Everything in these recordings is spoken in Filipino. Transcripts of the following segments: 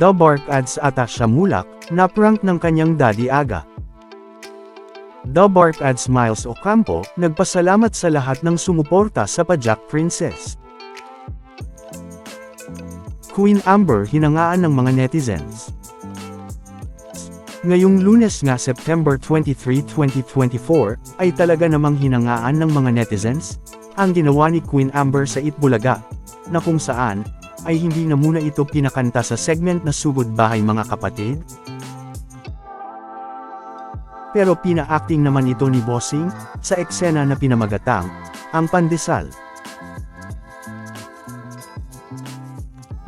The Bark ads ata siya mulak, na prank ng kanyang daddy aga. The Bark ads Miles Ocampo, nagpasalamat sa lahat ng sumuporta sa Pajak Princess. Queen Amber hinangaan ng mga netizens. Ngayong lunes nga September 23, 2024, ay talaga namang hinangaan ng mga netizens, ang ginawa ni Queen Amber sa Itbulaga, na kung saan, ay hindi na muna ito pinakanta sa segment na Sugod Bahay Mga Kapatid? Pero pina-acting naman ito ni Bossing, sa eksena na pinamagatang, ang pandesal.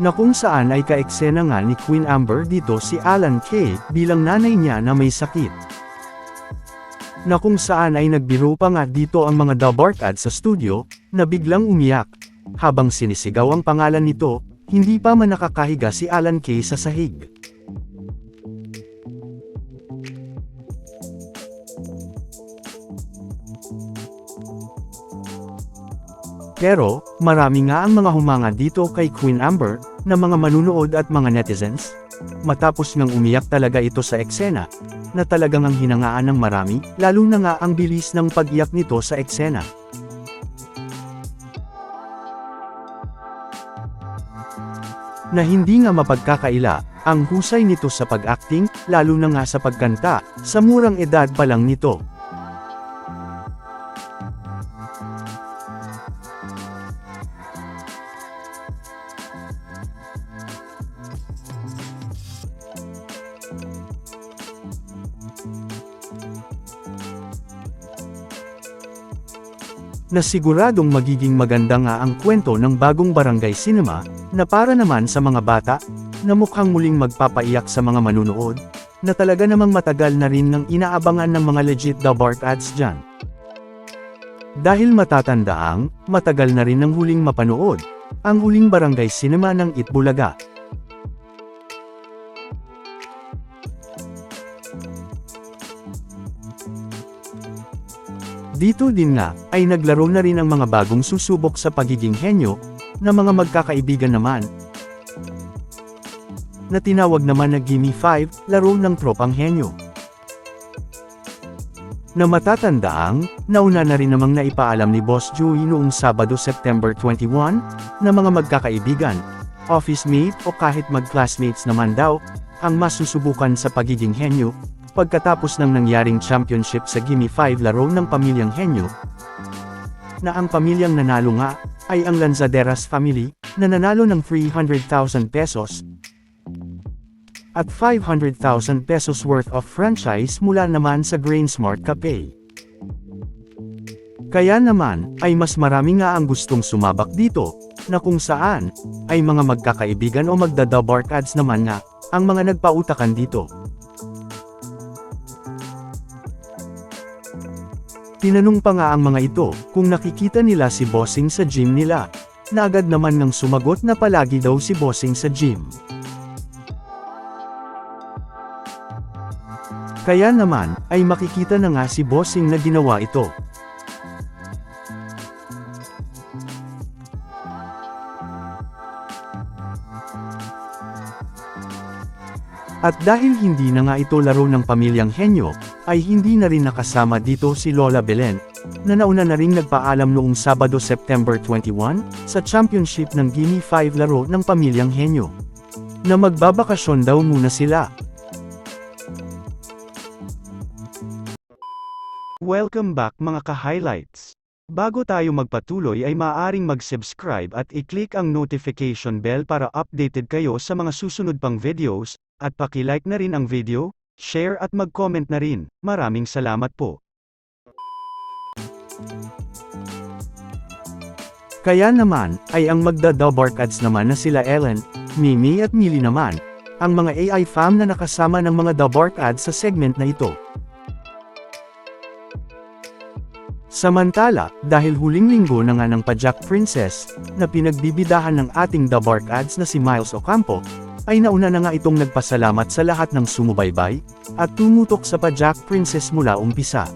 Na kung saan ay kaeksena nga ni Queen Amber dito si Alan Kay, bilang nanay niya na may sakit. Na kung saan ay nagbiro pa nga dito ang mga dabarkad sa studio, na biglang umiyak. Habang sinisigaw ang pangalan nito, hindi pa man nakakahiga si Alan Kay sa sahig. Pero, marami nga ang mga humanga dito kay Queen Amber, na mga manunood at mga netizens. Matapos ngang umiyak talaga ito sa eksena, na talagang ang hinangaan ng marami, lalo na nga ang bilis ng pag-iyak nito sa eksena. Na hindi nga mapagkakaila, ang husay nito sa pag-acting, lalo na nga sa pagkanta, sa murang edad pa lang nito. na siguradong magiging maganda nga ang kwento ng bagong barangay cinema, na para naman sa mga bata, na mukhang muling magpapaiyak sa mga manunood, na talaga namang matagal na rin ng inaabangan ng mga legit The Bark ads dyan. Dahil matatandaang, matagal na rin ng huling mapanood, ang huling barangay cinema ng Itbulaga. Dito din nga, ay naglaro na rin ang mga bagong susubok sa pagiging henyo, na mga magkakaibigan naman. Na tinawag naman na Gimme 5, laro ng tropang henyo. Na matatandaang, nauna na rin namang naipaalam ni Boss Joey noong Sabado September 21, na mga magkakaibigan, office mate o kahit mag-classmates naman daw, ang masusubukan sa pagiging henyo, pagkatapos ng nangyaring championship sa Gimme 5 laro ng pamilyang henyo, na ang pamilyang nanalo nga, ay ang Lanzaderas family, na nanalo ng 300,000 pesos, at 500,000 pesos worth of franchise mula naman sa Grainsmart Cafe. Kaya naman, ay mas marami nga ang gustong sumabak dito, na kung saan, ay mga magkakaibigan o magdadabark ads naman nga, ang mga nagpautakan dito. Tinanong pa nga ang mga ito, kung nakikita nila si Bossing sa gym nila. Na agad naman nang sumagot na palagi daw si Bossing sa gym. Kaya naman, ay makikita na nga si Bossing na ginawa ito. At dahil hindi na nga ito laro ng pamilyang henyo, ay hindi na rin nakasama dito si Lola Belen, na nauna na ring nagpaalam noong Sabado September 21, sa championship ng Gimme 5 laro ng pamilyang henyo. Na magbabakasyon daw muna sila. Welcome back mga ka-highlights. Bago tayo magpatuloy ay maaaring mag-subscribe at i-click ang notification bell para updated kayo sa mga susunod pang videos, at paki-like na rin ang video, share at mag-comment na rin. Maraming salamat po. Kaya naman, ay ang magda-double ads naman na sila Ellen, Mimi at Millie naman, ang mga AI fam na nakasama ng mga double ads sa segment na ito. Samantala, dahil huling linggo na nga ng Pajak Princess, na pinagbibidahan ng ating The Ads na si Miles Ocampo, ay nauna na nga itong nagpasalamat sa lahat ng sumubaybay, at tumutok sa Pajak Princess mula umpisa.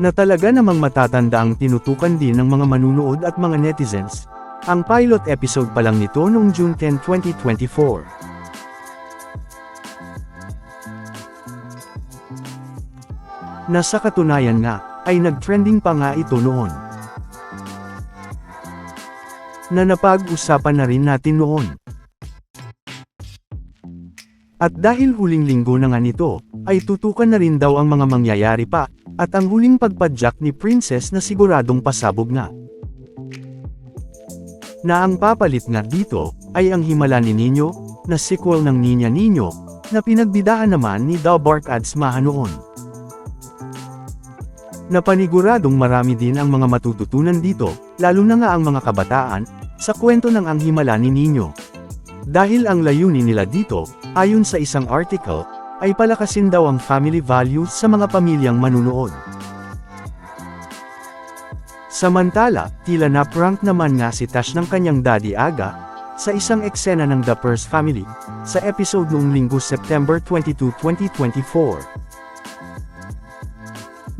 Na talaga namang matatanda ang tinutukan din ng mga manunood at mga netizens. Ang pilot episode pa lang nito noong June 10, 2024. Na sa katunayan nga, ay nag-trending pa nga ito noon. Na napag-usapan na rin natin noon. At dahil huling linggo na nga nito, ay tutukan na rin daw ang mga mangyayari pa, at ang huling pagpadyak ni Princess na siguradong pasabog nga. Na ang papalit nga dito, ay ang Himala ni Nino, na sequel ng Ninya Nino, na pinagbidahan naman ni Dalbark Ads Maha noon. Napaniguradong marami din ang mga matututunan dito, lalo na nga ang mga kabataan, sa kwento ng ang Himala ni Nino. Dahil ang layunin nila dito, ayon sa isang article, ay palakasin daw ang family values sa mga pamilyang manunood. Samantala, tila na-prank naman nga si Tash ng kanyang daddy Aga, sa isang eksena ng The Purse Family, sa episode noong linggo September 22, 2024.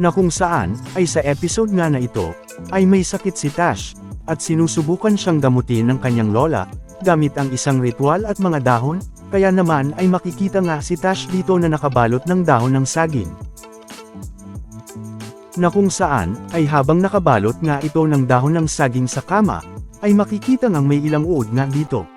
Na kung saan, ay sa episode nga na ito, ay may sakit si Tash, at sinusubukan siyang gamutin ng kanyang lola, gamit ang isang ritual at mga dahon, kaya naman ay makikita nga si Tash dito na nakabalot ng dahon ng saging. Na kung saan, ay habang nakabalot nga ito ng dahon ng saging sa kama, ay makikita ngang may ilang uod nga dito.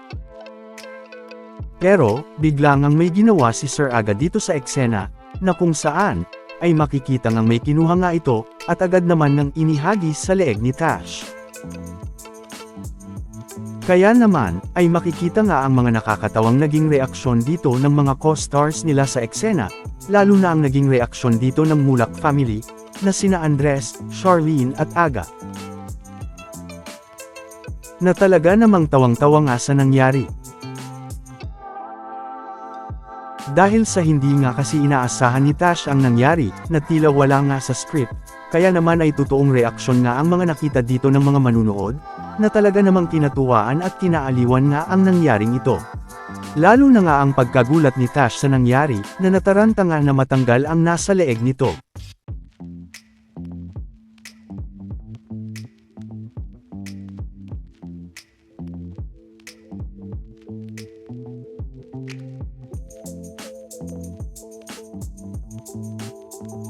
Pero, bigla ngang may ginawa si Sir Aga dito sa eksena, na kung saan, ay makikita ngang may kinuha nga ito, at agad naman nang inihagis sa leeg ni Tash. Kaya naman, ay makikita nga ang mga nakakatawang naging reaksyon dito ng mga co-stars nila sa eksena, lalo na ang naging reaksyon dito ng Mulak family, na sina Andres, Charlene at Aga. Na talaga namang tawang-tawa nga sa nangyari. Dahil sa hindi nga kasi inaasahan ni Tash ang nangyari, na tila wala nga sa script, kaya naman ay totoong reaksyon nga ang mga nakita dito ng mga manunood, na talaga namang kinatuwaan at kinaaliwan nga ang nangyaring ito. Lalo na nga ang pagkagulat ni Tash sa nangyari, na nataranta nga na matanggal ang nasa leeg nito.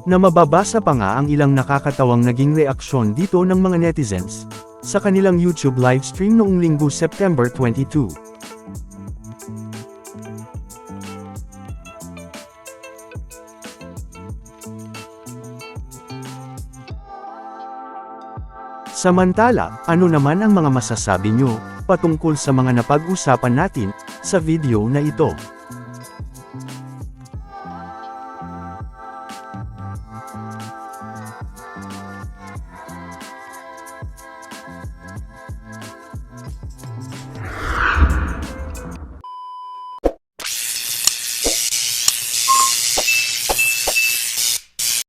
Na mababasa pa nga ang ilang nakakatawang naging reaksyon dito ng mga netizens, sa kanilang YouTube livestream noong linggo September 22. Samantala, ano naman ang mga masasabi nyo, patungkol sa mga napag-usapan natin, sa video na ito?